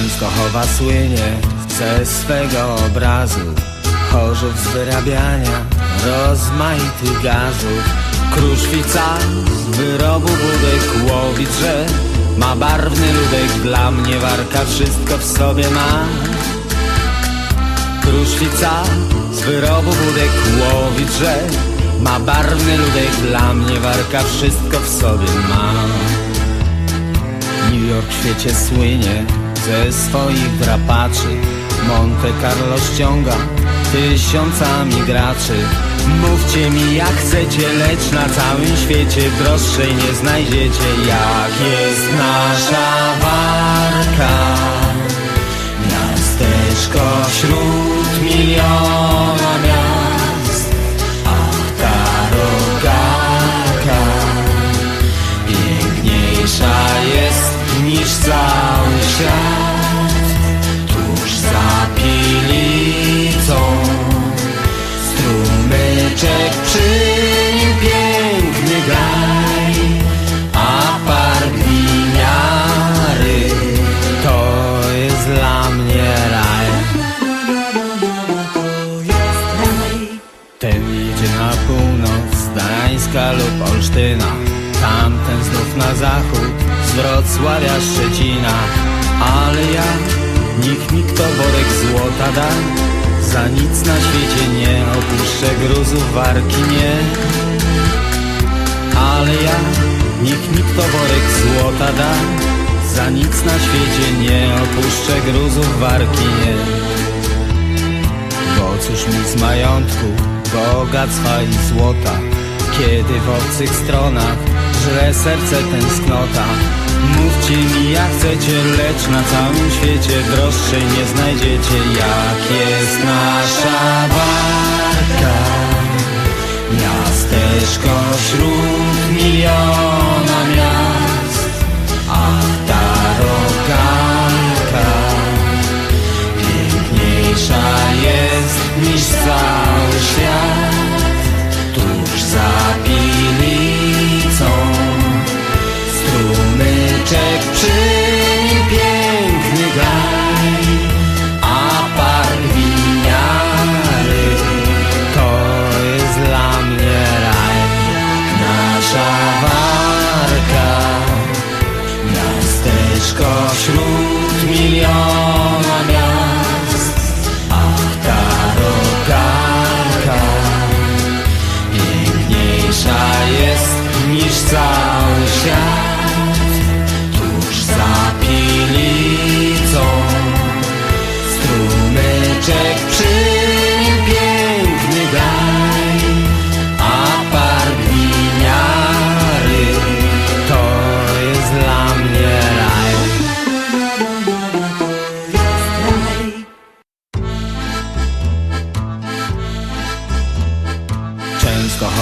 Częstochowa słynie ze swego obrazu. Chorzów z wyrabiania rozmaitych gazów. Kruszwica z wyrobu budek łowi drzew. Ma barwny ludek, dla mnie warka wszystko w sobie ma. Kruszwica z wyrobu budek łowi drzew. Ma barwny ludek, dla mnie warka wszystko w sobie ma. New York w świecie słynie ze swoich drapaczy Monte Carlo ściąga tysiącami graczy. Mówcie mi jak chcecie, lecz na całym świecie. Droższej nie znajdziecie Jak jest nasza warka Ten idzie na północ, z Gdańska lub Olsztyna. Tamten znów na zachód, z Wrocławia, Szczecina. Ale ja, niech mi kto worek złota da Za nic na świecie nie opuszczę gruzów warki nie. Ale ja, niech mi kto worek złota da Za nic na świecie nie opuszczę gruzów warki nie. Bo cóż mi z majątku, bogactwa i złota Kiedy w obcych stronach żre serce tęsknota. Mówcie mi jak chcecie, lecz na całym świecie Droższej nie znajdziecie jak jest nasza warka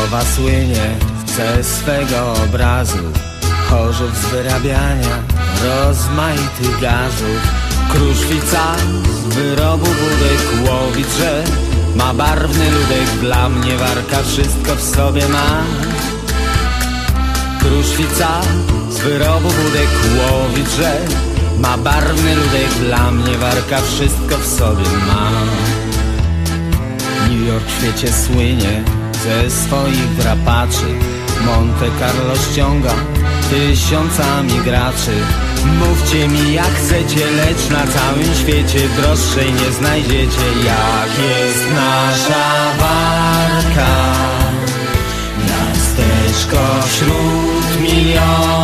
Częstochowa słynie ze swego obrazu Chorzów z wyrabiania rozmaitych gazów. Kruszwica z wyrobu budek łowi drzew Ma barwny ludek, dla mnie warka wszystko w sobie ma. Kruszwica z wyrobu budek łowi drzew Ma barwny ludek, dla mnie warka wszystko w sobie ma. New York w świecie słynie ze swoich drapaczy Monte Carlo ściąga Tysiącami graczy. Mówcie mi jak chcecie Lecz na całym świecie Droższej nie znajdziecie. Jak jest nasza walka? Miasteczko wśród milionów